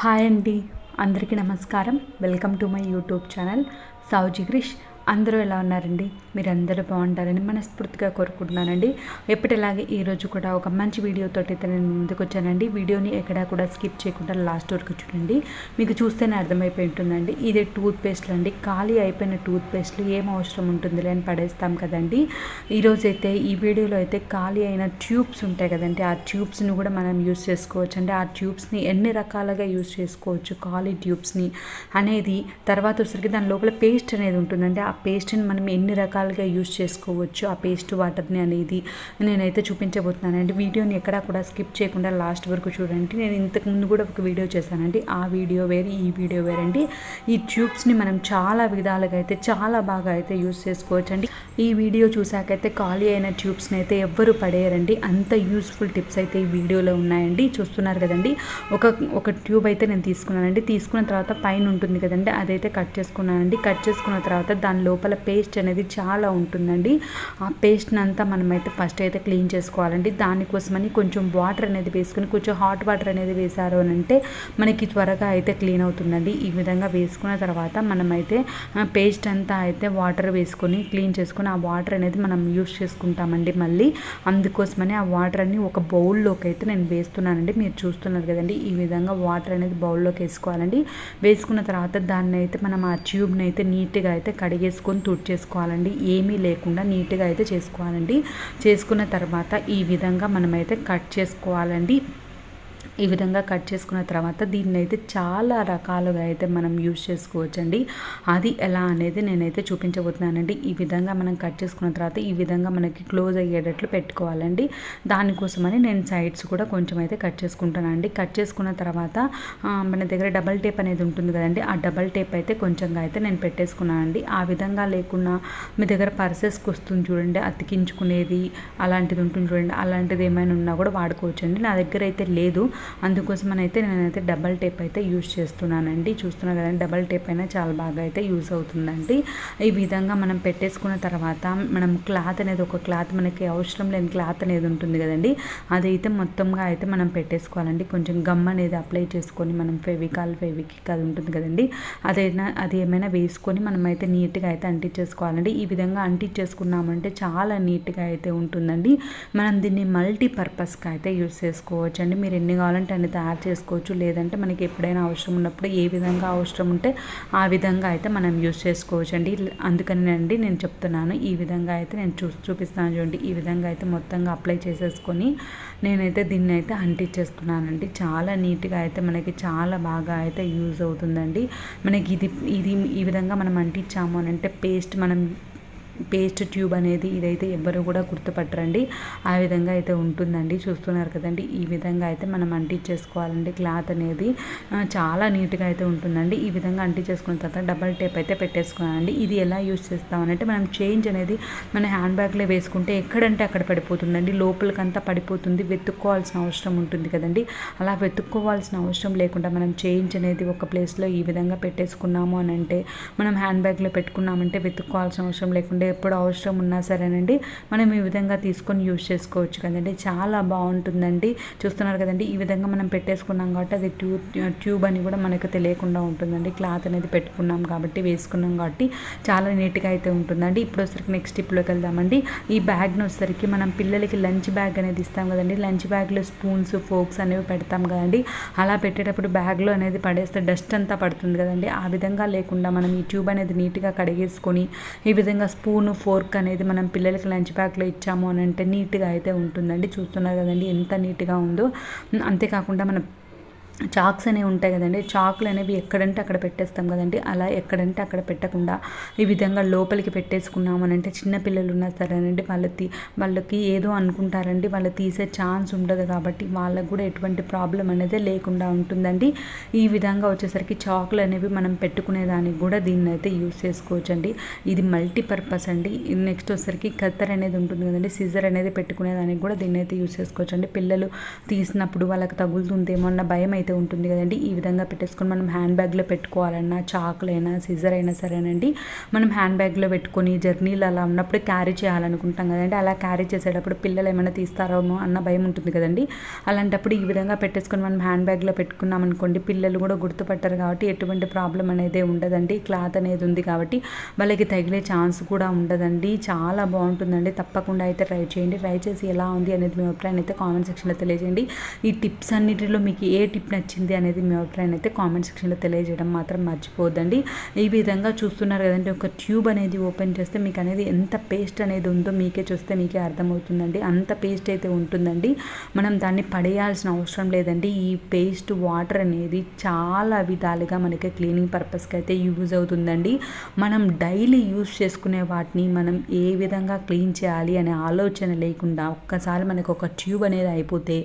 Hi అండి. అందరికీ నమస్కారం. Welcome to my YouTube channel. Saoji Krish అందరూ ఎలా ఉన్నారండి? మీరు అందరూ బాగుంటారని మనస్ఫూర్తిగా కోరుకుంటున్నానండి. ఎప్పటిలాగే ఈరోజు కూడా ఒక మంచి వీడియోతో అయితే నేను ముందుకు వచ్చానండి. వీడియోని ఎక్కడా కూడా స్కిప్ చేయకుండా లాస్ట్ వరకు చూడండి. మీకు చూస్తేనే అర్థమైపోయి ఉంటుందండి. ఇది టూత్పేస్ట్లు అండి. ఖాళీ అయిపోయిన టూత్పేస్ట్లు ఏం అవసరం ఉంటుందిలే అని పడేస్తాం కదండి. ఈరోజు అయితే ఈ వీడియోలో అయితే ఖాళీ అయిన ట్యూబ్స్ ఉంటాయి కదండి. ఆ ట్యూబ్స్ని కూడా మనం యూస్ చేసుకోవచ్చు అండి ఆ ట్యూబ్స్ని ఎన్ని రకాలుగా యూస్ చేసుకోవచ్చు ఖాళీ ట్యూబ్స్ని అనేది తర్వాత వచ్చరికి దాని లోపల పేస్ట్ అనేది ఉంటుందండి. ఆ పేస్ట్ని మనం ఎన్ని రకాలుగా యూస్ చేసుకోవచ్చు ఆ పేస్ట్ వాటర్ని అనేది నేనైతే చూపించబోతున్నానండి వీడియోని ఎక్కడా కూడా స్కిప్ చేయకుండా లాస్ట్ వరకు చూడండి. నేను ఇంతకు ముందు కూడా ఒక వీడియో చేశానండి. ఆ వీడియో వేరే ఈ వీడియో వేరండి. ఈ ట్యూబ్స్ని మనం చాలా విధాలుగా అయితే చాలా బాగా అయితే యూస్ చేసుకోవచ్చు అండి ఈ వీడియో చూసాకైతే ఖాళీ అయిన ట్యూబ్స్ని అయితే ఎవ్వరు పడేయరండి. అంత యూస్ఫుల్ టిప్స్ అయితే ఈ వీడియోలో ఉన్నాయండి. చూస్తున్నారు కదండి. ఒక ఒక ట్యూబ్ అయితే నేను తీసుకున్నానండి. తీసుకున్న తర్వాత పైన ఉంటుంది కదండి. అదైతే కట్ చేసుకున్నానండి. కట్ చేసుకున్న తర్వాత దాని లోపల పేస్ట్ అనేది చాలా ఉంటుందండి. ఆ పేస్ట్ని అంతా మనమైతే ఫస్ట్ అయితే క్లీన్ చేసుకోవాలండి. దానికోసమని కొంచెం వాటర్ అనేది వేసుకొని కొంచెం హాట్ వాటర్ అనేది వేశారు అని అంటే మనకి త్వరగా అయితే క్లీన్ అవుతుందండి. ఈ విధంగా వేసుకున్న తర్వాత మనమైతే పేస్ట్ అంతా అయితే వాటర్ వేసుకొని క్లీన్ చేసుకుని ఆ వాటర్ అనేది మనం యూస్ చేసుకుంటామండి మళ్ళీ. అందుకోసమని ఆ వాటర్ అన్ని ఒక బౌల్లోకి అయితే నేను వేస్తున్నానండి. మీరు చూస్తున్నారు కదండి ఈ విధంగా వాటర్ అనేది బౌల్లోకి వేసుకోవాలండి. వేసుకున్న తర్వాత దాన్ని అయితే మనం ఆ ట్యూబ్ని అయితే నీట్గా అయితే కడిగేసుకొని తుడిచేసుకోవాలండి ఏమీ లేకుండా నీట్గా అయితే చేసుకోవాలండి. చేసుకున్న తర్వాత ఈ విధంగా మనమైతే కట్ చేసుకోవాలండి. ఈ విధంగా కట్ చేసుకున్న తర్వాత దీన్ని అయితే చాలా రకాలుగా అయితే మనం యూజ్ చేసుకోవచ్చండి. అది ఎలా అనేది నేనైతే చూపించబోతున్నానండి. ఈ విధంగా మనం కట్ చేసుకున్న తర్వాత ఈ విధంగా మనకి క్లోజ్ అయ్యేటట్లు పెట్టుకోవాలండి. దానికోసమని నేను సైడ్స్ కూడా కొంచెం అయితే కట్ చేసుకుంటానండి. కట్ చేసుకున్న తర్వాత మన దగ్గర డబల్ టేప్ అనేది ఉంటుంది కదండి. ఆ డబల్ టేప్ అయితే కొంచెంగా అయితే నేను పెట్టేసుకున్నానండి. ఆ విధంగా లేకుండా మీ దగ్గర పర్సెస్కి వస్తుంది చూడండి అతికించుకునేది అలాంటిది ఉంటుంది చూడండి అలాంటిది ఏమైనా ఉన్నా కూడా వాడుకోవచ్చండి. నా దగ్గర అయితే లేదు. అందుకోసం అయితే నేనైతే డబల్ టేప్ అయితే యూజ్ చేస్తున్నానండి. చూస్తున్నా కదండి డబల్ టేప్ అయినా చాలా బాగా అయితే యూజ్ అవుతుందండి. ఈ విధంగా మనం పెట్టేసుకున్న తర్వాత మనం క్లాత్ అనేది ఒక క్లాత్ మనకి అవసరం లేని క్లాత్ అనేది ఉంటుంది కదండి. అదైతే మొత్తంగా అయితే మనం పెట్టేసుకోవాలండి. కొంచెం గమ్ అనేది అప్లై చేసుకొని మనం ఫెవికాల్ ఫెవికిక్ అది ఉంటుంది కదండి. అదైనా అది ఏమైనా వేసుకొని మనం అయితే నీట్గా అయితే అంటించేసుకోవాలండి. ఈ విధంగా అంటించేసుకున్నామంటే చాలా నీట్గా అయితే ఉంటుందండి. మనం దీన్ని మల్టీపర్పస్గా అయితే యూజ్ చేసుకోవచ్చండి. మీరు ఎన్ని కావాలంటే అన్ని తయారు చేసుకోవచ్చు. లేదంటే మనకి ఎప్పుడైనా అవసరం ఉన్నప్పుడు ఏ విధంగా అవసరం ఉంటే ఆ విధంగా అయితే మనం యూజ్ చేసుకోవచ్చు అండి అందుకనేనండి నేను చెప్తున్నాను. ఈ విధంగా అయితే నేను చూ చూపిస్తాను చూడండి. ఈ విధంగా అయితే మొత్తంగా అప్లై చేసేసుకొని నేనైతే దీన్ని అయితే అంటించేసుకున్నానండి చాలా నీట్గా అయితే మనకి చాలా బాగా అయితే యూజ్ అవుతుందండి. మనకి ఇది ఇది ఈ విధంగా మనం అంటించాము అని అంటే పేస్ట్ మనం పేస్ట్ ట్యూబ్ అనేది ఇదైతే ఎవ్వరు కూడా గుర్తుపట్టరండి. ఆ విధంగా అయితే ఉంటుందండి. చూస్తున్నారు కదండి. ఈ విధంగా అయితే మనం అంటించేసుకోవాలండి. క్లాత్ అనేది చాలా నీట్గా అయితే ఉంటుందండి. ఈ విధంగా అంటించేసుకున్న తర్వాత డబల్ టేప్ అయితే పెట్టేసుకున్నానండి ఇది ఎలా యూస్ చేస్తామనంటే మనం చేంజ్ అనేది మన హ్యాండ్ బ్యాగ్లో వేసుకుంటే ఎక్కడంటే అక్కడ పడిపోతుందండి. లోపలికంతా పడిపోతుంది. వెతుక్కోవాల్సిన అవసరం ఉంటుంది కదండి. అలా వెతుక్కోవాల్సిన అవసరం లేకుండా మనం చేంజ్ అనేది ఒక ప్లేస్లో ఈ విధంగా పెట్టేసుకున్నాము అని అంటే మనం హ్యాండ్ బ్యాగ్లో పెట్టుకున్నామంటే వెతుక్కోవాల్సిన అవసరం లేకుండా ఎప్పుడు అవసరం ఉన్నా సరేనండి. మనం ఈ విధంగా తీసుకొని యూజ్ చేసుకోవచ్చు కదండి. చాలా బాగుంటుందండి. చూస్తున్నారు కదండి. ఈ విధంగా మనం పెట్టేసుకున్నాం కాబట్టి అది ట్యూబ్ ట్యూబ్ అని కూడా మనకు తెలియకుండా ఉంటుందండి. క్లాత్ అనేది పెట్టుకున్నాం కాబట్టి వేసుకున్నాం కాబట్టి చాలా నీట్గా అయితే ఉంటుందండి. ఇప్పుడు వచ్చరికి నెక్స్ట్ స్టిప్లోకి వెళ్దామండి. ఈ బ్యాగ్ను వచ్చేసరికి మనం పిల్లలకి లంచ్ బ్యాగ్ అనేది ఇస్తాం కదండి. లంచ్ బ్యాగ్లో స్పూన్స్ ఫోక్స్ అనేవి పెడతాం కదండి. అలా పెట్టేటప్పుడు బ్యాగ్లో అనేది పడేస్తే డస్ట్ అంతా పడుతుంది కదండి. ఆ విధంగా లేకుండా మనం ఈ ట్యూబ్ అనేది నీట్గా కడిగేసుకొని ఈ విధంగా స్పూన్ స్పూను ఫోర్క్ అనేది మనం పిల్లలకి లంచ్ ప్యాక్లో ఇచ్చాము అని అంటే నీట్గా అయితే ఉంటుందండి. చూస్తున్నారు కదండి ఎంత నీట్గా ఉందో. అంతేకాకుండా మనం చాక్స్ అనేవి ఉంటాయి కదండి. చాకులు అనేవి ఎక్కడంటే అక్కడ పెట్టేస్తాం కదండి. అలా ఎక్కడంటే అక్కడ పెట్టకుండా ఈ విధంగా లోపలికి పెట్టేసుకున్నామనంటే చిన్నపిల్లలు ఉన్నా సరేనండి వాళ్ళకి వాళ్ళకి ఏదో అనుకుంటారండి. వాళ్ళు తీసే ఛాన్స్ ఉండదు కాబట్టి వాళ్ళకు కూడా ఎటువంటి ప్రాబ్లం అనేది లేకుండా ఉంటుందండి. ఈ విధంగా వచ్చేసరికి చాకులు అనేవి మనం పెట్టుకునేదానికి కూడా దీన్ని అయితే యూస్ చేసుకోవచ్చండి. ఇది మల్టీపర్పస్ అండి. నెక్స్ట్ వచ్చేసరికి కత్తర్ అనేది ఉంటుంది కదండి. సిజర్ అనేది పెట్టుకునేదానికి కూడా దీన్ని అయితే యూస్ చేసుకోవచ్చండి. పిల్లలు తీసినప్పుడు వాళ్ళకి తగులుతుందేమో అన్న భయం అయితే అయితే ఉంటుంది కదండి ఈ విధంగా పెట్టేసుకొని మనం హ్యాండ్ బ్యాగ్లో పెట్టుకోవాలన్నా చాకులైనా సిజర్ అయినా సరేనండి. మనం హ్యాండ్ బ్యాగ్లో పెట్టుకొని జర్నీలు అలా ఉన్నప్పుడు క్యారీ చేయాలనుకుంటాం కదండి. అలా క్యారీ చేసేటప్పుడు పిల్లలు ఏమైనా తీస్తారేమో అన్న భయం ఉంటుంది కదండి. అలాంటప్పుడు ఈ విధంగా పెట్టేసుకొని మనం హ్యాండ్ బ్యాగ్లో పెట్టుకున్నాం అనుకోండి పిల్లలు కూడా గుర్తుపట్టారు కాబట్టి ఎటువంటి ప్రాబ్లం అనేది ఉండదండి. క్లాత్ అనేది ఉంది కాబట్టి వాళ్ళకి తగిలే ఛాన్స్ కూడా ఉండదండి. చాలా బాగుంటుందండి. తప్పకుండా అయితే ట్రై చేయండి. ట్రై చేసి ఎలా ఉంది అనేది మీ అభిప్రాయం అయితే కామెంట్ సెక్షన్లో తెలియజేయండి. ఈ టిప్స్ అన్నిటిలో మీకు ఏ టిప్ నచ్చింది అనేది మీ అభిప్రాయం అయితే కామెంట్ సెక్షన్లో తెలియజేయడం మాత్రం మర్చిపోద్దండి ఈ విధంగా చూస్తున్నారు కదండి ఒక ట్యూబ్ అనేది ఓపెన్ చేస్తే మీకు అనేది ఎంత పేస్ట్ అనేది ఉందో మీకే చూస్తే మీకే అర్థమవుతుందండి. అంత పేస్ట్ అయితే ఉంటుందండి. మనం దాన్ని పడేయాల్సిన అవసరం లేదండి. ఈ పేస్ట్ వాటర్ అనేది చాలా విధాలుగా మనకి క్లీనింగ్ పర్పస్కి అయితే యూజ్ అవుతుందండి. మనం డైలీ యూజ్ చేసుకునే వాటిని మనం ఏ విధంగా క్లీన్ చేయాలి అనే ఆలోచన లేకుండా ఒక్కసారి మనకు ఒక ట్యూబ్ అనేది అయిపోతే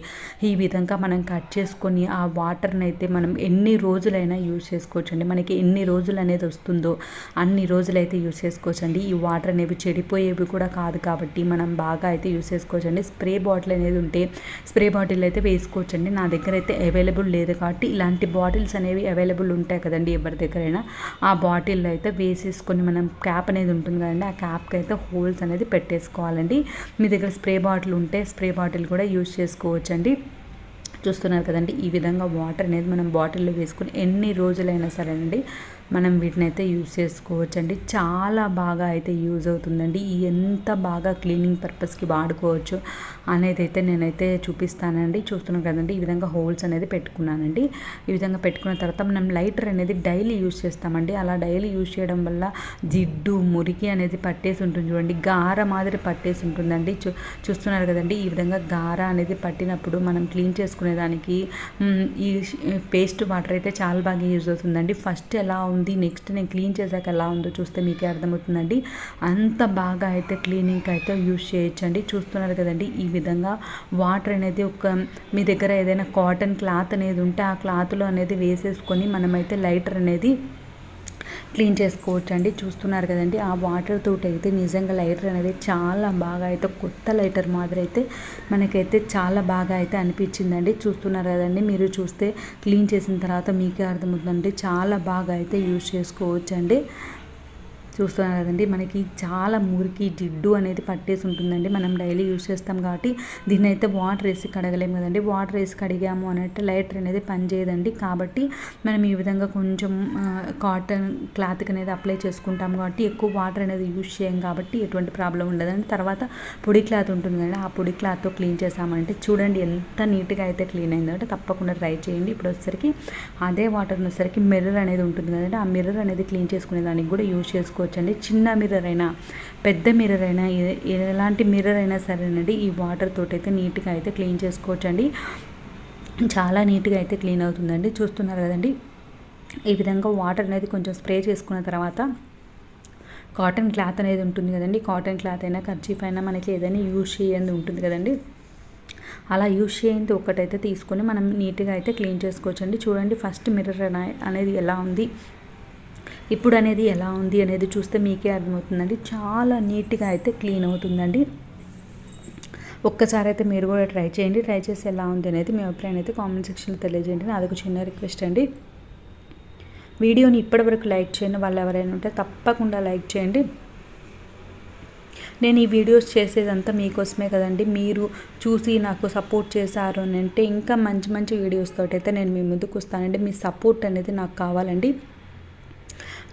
ఈ విధంగా మనం కట్ చేసుకొని ఆ వాటర్ని అయితే మనం ఎన్ని రోజులైనా యూజ్ చేసుకోవచ్చండి. మనకి ఎన్ని రోజులు అనేది వస్తుందో అన్ని రోజులైతే యూజ్ చేసుకోవచ్చండి. ఈ వాటర్ అనేవి చెడిపోయేవి కూడా కాదు కాబట్టి మనం బాగా అయితే యూజ్ చేసుకోవచ్చండి. స్ప్రే బాటిల్ అనేది ఉంటే స్ప్రే బాటిల్ అయితే వేసుకోవచ్చండి. నా దగ్గర అయితే అవైలబుల్ లేదు కాబట్టి ఇలాంటి బాటిల్స్ అనేవి అవైలబుల్ ఉంటాయి కదండి ఎవరి దగ్గరైనా. ఆ బాటిల్లో అయితే వేసేసుకొని మనం క్యాప్ అనేది ఉంటుంది కదండి. ఆ క్యాప్కి అయితే హోల్స్ అనేది పెట్టేసుకోవాలండి. మీ దగ్గర స్ప్రే బాటిల్ ఉంటే స్ప్రే బాటిల్ కూడా యూజ్ చేసుకోవచ్చండి. చూస్తున్నారు కదండి. ఈ విధంగా వాటర్ అనేది మనం బాటిల్లో వేసుకుని ఎన్ని రోజులైనా సరేనండి మనం వీటిని అయితే యూజ్ చేసుకోవచ్చండి. చాలా బాగా అయితే యూజ్ అవుతుందండి. ఎంత బాగా క్లీనింగ్ పర్పస్కి వాడుకోవచ్చు. అనేది అయితే నేనైతే చూపిస్తానండి. చూస్తున్నాం కదండి ఈ విధంగా హోల్స్ అనేది పెట్టుకున్నానండి. ఈ విధంగా పెట్టుకున్న తర్వాత మనం లైటర్ అనేది డైలీ యూజ్ చేస్తామండి. అలా డైలీ యూజ్ చేయడం వల్ల జిడ్డు మురికి అనేది పట్టేసి ఉంటుంది చూడండి. గార మాదిరి పట్టేసి ఉంటుందండి. చూ చూస్తున్నారు కదండి ఈ విధంగా గార అనేది పట్టినప్పుడు మనం క్లీన్ చేసుకునేదానికి ఈ పేస్ట్ వాటర్ అయితే చాలా బాగా యూజ్ అవుతుందండి. ఫస్ట్ ఎలా ఉంది నెక్స్ట్ నేను క్లీన్ చేశాక ఎలా ఉందో చూస్తే మీకే అర్థమవుతుందండి. అంత బాగా అయితే క్లీనింగ్కి అయితే యూజ్ చేయొచ్చండి. చూస్తున్నారు కదండి ఈ విధంగా వాటర్ అనేది ఒక మీ దగ్గర ఏదైనా కాటన్ క్లాత్ అనేది ఉంటే ఆ క్లాత్లో అనేది వేసేసుకొని మనమైతే లైటర్ అనేది క్లీన్ చేసుకోవచ్చు అండి చూస్తున్నారు కదండి ఆ వాటర్ తోటి అయితే నిజంగా లైటర్ అనేది చాలా బాగా అయితే కొత్త లైటర్ మాదిరి అయితే మనకైతే చాలా బాగా అయితే అనిపించిందండి. చూస్తున్నారు కదండి మీరు చూస్తే క్లీన్ చేసిన తర్వాత మీకే అర్థమవుతుందండి. చాలా బాగా అయితే యూజ్ చేసుకోవచ్చు అండి చూస్తున్నారు కదండి. మనకి చాలా మురికి జిడ్డు అనేది పట్టేసి ఉంటుందండి. మనం డైలీ యూజ్ చేస్తాం కాబట్టి దీన్ని అయితే వాటర్ వేసి కడగలేము కదండి. వాటర్ వేసి కడిగాము అన్నట్టు లైటర్ అనేది పనిచేయదండి. కాబట్టి మనం ఈ విధంగా కొంచెం కాటన్ క్లాత్కి అనేది అప్లై చేసుకుంటాం కాబట్టి ఎక్కువ వాటర్ అనేది యూజ్ చేయం కాబట్టి ఎటువంటి ప్రాబ్లం ఉండదండి. తర్వాత పొడి క్లాత్ ఉంటుంది కదండి. ఆ పొడి క్లాత్తో క్లీన్ చేసామంటే చూడండి ఎంత నీట్గా అయితే క్లీన్ అయిందంటే తప్పకుండా ట్రై చేయండి. ఇప్పుడు వచ్చేసరికి అదే వాటర్ వచ్చేసరికి మిర్రర్ అనేది ఉంటుంది కదండి. ఆ మిర్రర్ అనేది క్లీన్ చేసుకునే దానికి కూడా యూజ్ చేసుకో చేసుకోవచ్చండి చిన్న మిర్రర్ అయినా పెద్ద మిర్రర్ అయినా ఎలాంటి మిర్రర్ అయినా సరేనండి ఈ వాటర్ తోటి అయితే నీట్గా అయితే క్లీన్ చేసుకోవచ్చండి. చాలా నీట్గా అయితే క్లీన్ అవుతుందండి. చూస్తున్నారు కదండి ఈ విధంగా వాటర్ అనేది కొంచెం స్ప్రే చేసుకున్న తర్వాత కాటన్ క్లాత్ అనేది ఉంటుంది కదండి. కాటన్ క్లాత్ అయినా ఖర్చీఫ్ అయినా మనకి ఏదైనా యూజ్ చేయండి ఉంటుంది కదండి. అలా యూజ్ చేయండి ఒకటైతే తీసుకొని మనం నీట్గా అయితే క్లీన్ చేసుకోవచ్చండి. చూడండి ఫస్ట్ మిర్రర్ అనేది ఎలా ఉంది. ఇప్పుడు అనేది ఎలా ఉంది అనేది చూస్తే మీకే అర్థమవుతుందండి. చాలా నీట్గా అయితే క్లీన్ అవుతుందండి. ఒక్కసారి అయితే మీరు కూడా ట్రై చేయండి. ట్రై చేసి ఎలా ఉంది అనేది మీ అభిప్రాయం అయితే కామెంట్ సెక్షన్లో తెలియజేయండి. అదొక చిన్న రిక్వెస్ట్ అండి. వీడియోని ఇప్పటివరకు లైక్ చేయండి వాళ్ళు ఎవరైనా ఉంటే తప్పకుండా లైక్ చేయండి. నేను ఈ వీడియోస్ చేసేదంతా మీకోసమే కదండి. మీరు చూసి నాకు సపోర్ట్ చేశారు అని అంటే ఇంకా మంచి మంచి వీడియోస్ అయితే నేను మీ ముందుకు వస్తానండి. మీ సపోర్ట్ అనేది నాకు కావాలండి.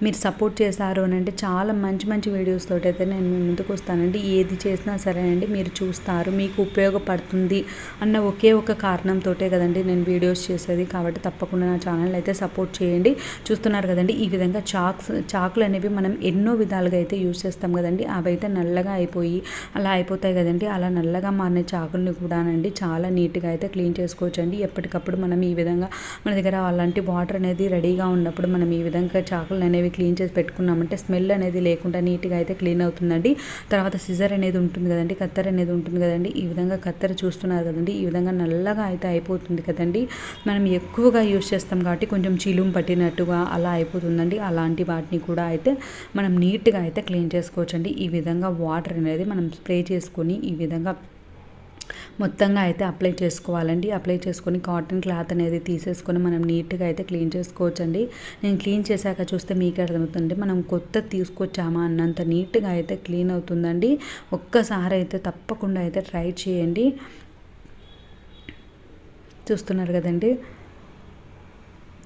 మీరు సపోర్ట్ చేశారు అని అంటే చాలా మంచి మంచి వీడియోస్ తోటి అయితే నేను ముందుకు వస్తానండి. ఏది చేసినా సరే అండి మీరు చూస్తారు మీకు ఉపయోగపడుతుంది అన్న ఒకే ఒక కారణంతో కదండి నేను వీడియోస్ చేసేది. కాబట్టి తప్పకుండా నా ఛానల్ అయితే సపోర్ట్ చేయండి. చూస్తున్నారు కదండి ఈ విధంగా చాక్స్ చాకులు అనేవి మనం ఎన్నో విధాలుగా అయితే యూజ్ చేస్తాం కదండి. అవి అయితే నల్లగా అయిపోయి అలా అయిపోతాయి కదండి. అలా నల్లగా మారిన చాకుల్ని కూడానండి చాలా నీట్గా అయితే క్లీన్ చేసుకోవచ్చండి. ఎప్పటికప్పుడు మనం ఈ విధంగా మన దగ్గర అలాంటి వాటర్ అనేది రెడీగా ఉన్నప్పుడు మనం ఈ విధంగా చాకులు అనేవి క్లీన్ చేసి పెట్టుకున్నామంటే స్మెల్ అనేది లేకుండా నీట్గా అయితే క్లీన్ అవుతుందండి. తర్వాత సిజర్ అనేది ఉంటుంది కదండి కత్తెర అనేది ఉంటుంది కదండి. ఈ విధంగా కత్తెర చూస్తున్నారు కదండి. ఈ విధంగా నల్లగా అయితే అయిపోతుంది కదండి. మనం ఎక్కువగా యూస్ చేస్తాం కాబట్టి కొంచెం చిలుం పట్టినట్టుగా అలా అయిపోతుందండి. అలాంటి వాటిని కూడా అయితే మనం నీట్గా అయితే క్లీన్ చేసుకోవచ్చండి. ఈ విధంగా వాటర్ అనేది మనం స్ప్రే చేసుకొని ఈ విధంగా మొత్తంగా అయితే అప్లై చేసుకోవాలండి. అప్లై చేసుకొని కాటన్ క్లాత్ అనేది తీసేసుకొని మనం నీట్గా అయితే క్లీన్ చేసుకోవచ్చండి. నేను క్లీన్ చేశాక చూస్తే మీకు అర్థమవుతుంది మనం కొత్త తీసుకొచ్చామా అన్నంత నీట్గా అయితే క్లీన్ అవుతుందండి. ఒక్కసారి అయితే తప్పకుండా అయితే ట్రై చేయండి. చూస్తున్నారు కదండి.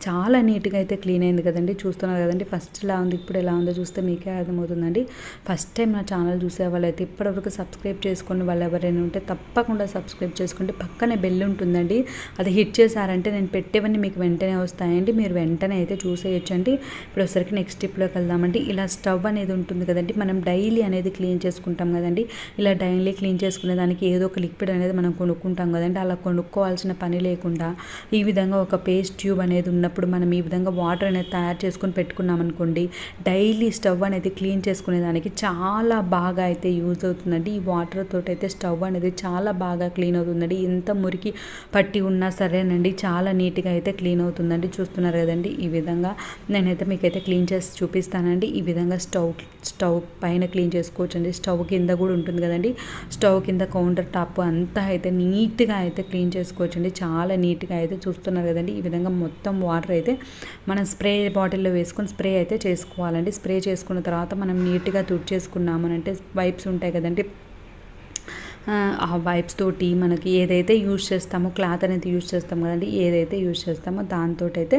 చాలా నీట్గా అయితే క్లీన్ అయింది కదండి. చూస్తున్నారు కదండి. ఫస్ట్ ఎలా ఉంది ఇప్పుడు ఎలా ఉందో చూస్తే మీకే అర్థమవుతుందండి. ఫస్ట్ టైం నా ఛానల్ చూసే వాళ్ళైతే ఇప్పటివరకు సబ్స్క్రైబ్ చేసుకుని వాళ్ళు ఎవరైనా ఉంటే తప్పకుండా సబ్స్క్రైబ్ చేసుకుంటే పక్కనే బెల్ ఉంటుందండి. అది హిట్ చేశారంటే నేను పెట్టేవన్నీ మీకు వెంటనే వస్తాయండి. మీరు వెంటనే అయితే చూసేయచ్చండి. ఇప్పుడు ఒకసారికి నెక్స్ట్ స్టెప్లోకి వెళ్దామండి. ఇలా స్టవ్ అనేది ఉంటుంది కదండి. మనం డైలీ అనేది క్లీన్ చేసుకుంటాం కదండి. ఇలా డైలీ క్లీన్ చేసుకునే దానికి ఏదో ఒక లిక్విడ్ అనేది మనం కొనుక్కుంటాం కదండి. అలా కొనుక్కోవాల్సిన పని లేకుండా ఈ విధంగా ఒక పేస్ట్ ట్యూబ్ అనేది ఉన్న ఉన్నప్పుడు మనం ఈ విధంగా వాటర్ అనేది తయారు చేసుకొని పెట్టుకున్నాం అనుకోండి డైలీ స్టవ్ అనేది క్లీన్ చేసుకునేదానికి చాలా బాగా అయితే యూజ్ అవుతుందండి. ఈ వాటర్ తోటి అయితే స్టవ్ అనేది చాలా బాగా క్లీన్ అవుతుందండి. ఎంత మురికి పట్టి ఉన్నా సరేనండి చాలా నీట్గా అయితే క్లీన్ అవుతుందండి. చూస్తున్నారు కదండి ఈ విధంగా నేనైతే మీకైతే క్లీన్ చేసి చూపిస్తానండి. ఈ విధంగా స్టవ్ స్టవ్ పైన క్లీన్ చేసుకోవచ్చండి. స్టవ్ కింద కూడా ఉంటుంది కదండి స్టవ్ కింద కౌంటర్ టాప్ అంతా అయితే నీట్గా అయితే క్లీన్ చేసుకోవచ్చండి. చాలా నీట్గా అయితే చూస్తున్నారు కదండి. ఈ విధంగా మొత్తం వాటర్ అయితే మనం స్ప్రే బాటిల్లో వేసుకొని స్ప్రే అయితే చేసుకోవాలండి. స్ప్రే చేసుకున్న తర్వాత మనం నీట్గా తుడిచేసుకున్నామనంటే వైప్స్ ఉంటాయి కదండి. ఆ వైప్స్ తోటి మనకి ఏదైతే యూజ్ చేస్తామో క్లాత్ అనేది యూజ్ చేస్తాం కదండి. ఏదైతే యూజ్ చేస్తామో దాంతో అయితే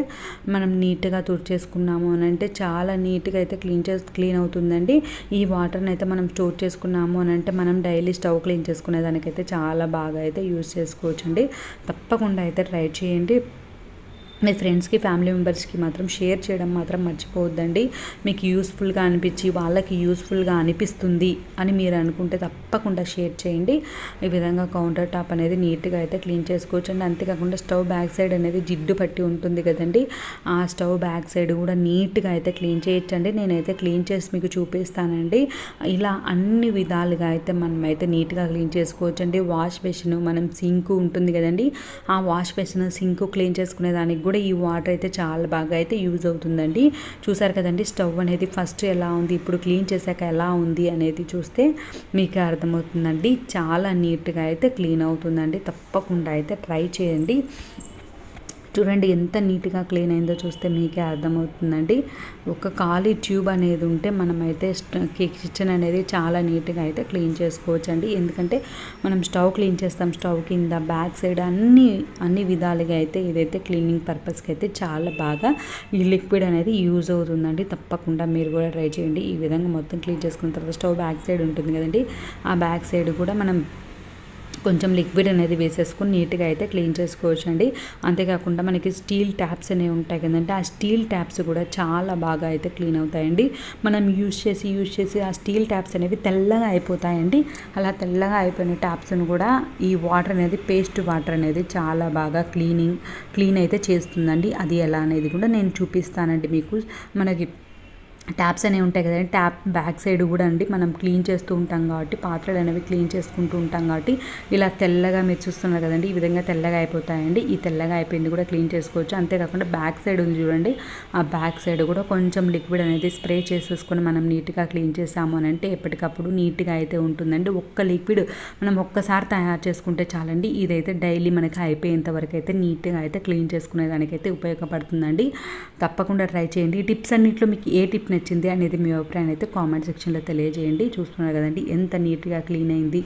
మనం నీట్గా తుడిచేసుకున్నాము అని అంటే చాలా నీట్గా అయితే క్లీన్ చేసి క్లీన్ అవుతుందండి. ఈ వాటర్ని అయితే మనం స్టోర్ చేసుకున్నాము అని అంటే మనం డైలీ స్టవ్ క్లీన్ చేసుకునేదానికైతే చాలా బాగా అయితే యూజ్ చేసుకోవచ్చండి. తప్పకుండా అయితే ట్రై చేయండి. మీ ఫ్రెండ్స్కి ఫ్యామిలీ మెంబర్స్కి మాత్రం షేర్ చేయడం మాత్రం మర్చిపోవద్దండి. మీకు యూస్ఫుల్గా అనిపించి వాళ్ళకి యూస్ఫుల్గా అనిపిస్తుంది అని మీరు అనుకుంటే తప్పకుండా షేర్ చేయండి. ఈ విధంగా కౌంటర్ టాప్ అనేది నీట్గా అయితే క్లీన్ చేసుకోవచ్చు అండి అంతేకాకుండా స్టవ్ బ్యాక్ సైడ్ అనేది జిడ్డు పట్టి ఉంటుంది కదండి. ఆ స్టవ్ బ్యాక్ సైడ్ కూడా నీట్గా అయితే క్లీన్ చేయొచ్చండి. నేనైతే క్లీన్ చేసి మీకు చూపిస్తానండి. ఇలా అన్ని విధాలుగా అయితే మనం అయితే నీట్గా క్లీన్ చేసుకోవచ్చండి. వాష్ బేసిన్ మనం సింక్ ఉంటుంది కదండి. ఆ వాష్ బేసిన్ సింక్ క్లీన్ చేసుకునే దానికి కూడా ఈ వాటర్ అయితే చాలా బాగా అయితే యూజ్ అవుతుందండి. చూసారు కదండి స్టవ్ అనేది ఫస్ట్ ఎలా ఉంది ఇప్పుడు క్లీన్ చేశాక ఎలా ఉంది అనేది చూస్తే మీకు అర్థమవుతుందండి. చాలా నీట్గా అయితే క్లీన్ అవుతుందండి. తప్పకుండా అయితే ట్రై చేయండి. చూడండి ఎంత నీట్గా క్లీన్ అయిందో చూస్తే మీకే అర్థమవుతుందండి. ఒక ఖాళీ ట్యూబ్ అనేది ఉంటే మనమైతే కిచెన్ అనేది చాలా నీట్గా అయితే క్లీన్ చేసుకోవచ్చు అండి ఎందుకంటే మనం స్టవ్ క్లీన్ చేస్తాం స్టవ్ కింద బ్యాక్ సైడ్ అన్ని అన్ని విధాలుగా అయితే ఇదైతే క్లీనింగ్ పర్పస్కి అయితే చాలా బాగా ఈ లిక్విడ్ అనేది యూజ్ అవుతుందండి. తప్పకుండా మీరు కూడా ట్రై చేయండి. ఈ విధంగా మొత్తం క్లీన్ చేసుకున్న తర్వాత స్టవ్ బ్యాక్ సైడ్ ఉంటుంది కదండి. ఆ బ్యాక్ సైడ్ కూడా మనం కొంచెం లిక్విడ్ అనేది వేసేసుకొని నీట్గా అయితే క్లీన్ చేసుకోవచ్చు అండి అంతేకాకుండా మనకి స్టీల్ ట్యాప్స్ అనేవి ఉంటాయి కదంటే ఆ స్టీల్ ట్యాప్స్ కూడా చాలా బాగా అయితే క్లీన్ అవుతాయండి. మనం యూజ్ చేసి యూజ్ చేసి ఆ స్టీల్ ట్యాప్స్ అనేవి తెల్లగా అయిపోతాయండి. అలా తెల్లగా అయిపోయిన ట్యాప్స్ను కూడా ఈ వాటర్ అనేది పేస్ట్ వాటర్ అనేది చాలా బాగా క్లీనింగ్ క్లీన్ అయితే చేస్తుందండి. అది ఎలా అనేది కూడా నేను చూపిస్తానండి మీకు. మనకి ట్యాప్స్ అనేవి ఉంటాయి కదండి. ట్యాప్ బ్యాక్ సైడ్ కూడా అండి మనం క్లీన్ చేస్తూ ఉంటాం కాబట్టి పాత్రలు అనేవి క్లీన్ చేసుకుంటూ ఉంటాం కాబట్టి ఇలా తెల్లగా మీరు చూస్తున్నారు కదండి. ఈ విధంగా తెల్లగా అయిపోతాయండి. ఈ తెల్లగా అయిపోయింది కూడా క్లీన్ చేసుకోవచ్చు. అంతేకాకుండా బ్యాక్ సైడ్ ఉంది చూడండి. ఆ బ్యాక్ సైడ్ కూడా కొంచెం లిక్విడ్ అనేది స్ప్రే చేసేసుకొని మనం నీట్గా క్లీన్ చేసాము అని అంటే ఎప్పటికప్పుడు నీట్గా అయితే ఉంటుందండి. ఒక్క లిక్విడ్ మనం ఒక్కసారి తయారు చేసుకుంటే చాలండి. ఇదైతే డైలీ మనకి అయిపోయేంత వరకు అయితే నీట్గా అయితే క్లీన్ చేసుకునేదానికైతే ఉపయోగపడుతుందండి. తప్పకుండా ట్రై చేయండి. ఈ టిప్స్ అన్నింటిలో మీకు ఏ టిప్ నచ్చింది అనేది మీ అభిప్రాయం అయితే కామెంట్ సెక్షన్లో తెలియజేయండి. చూస్తున్నారు కదండి ఎంత నీట్గా క్లీన్ అయింది.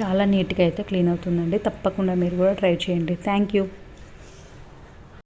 చాలా నీట్గా అయితే క్లీన్ అవుతుందండి. తప్పకుండా మీరు కూడా ట్రై చేయండి. Thank you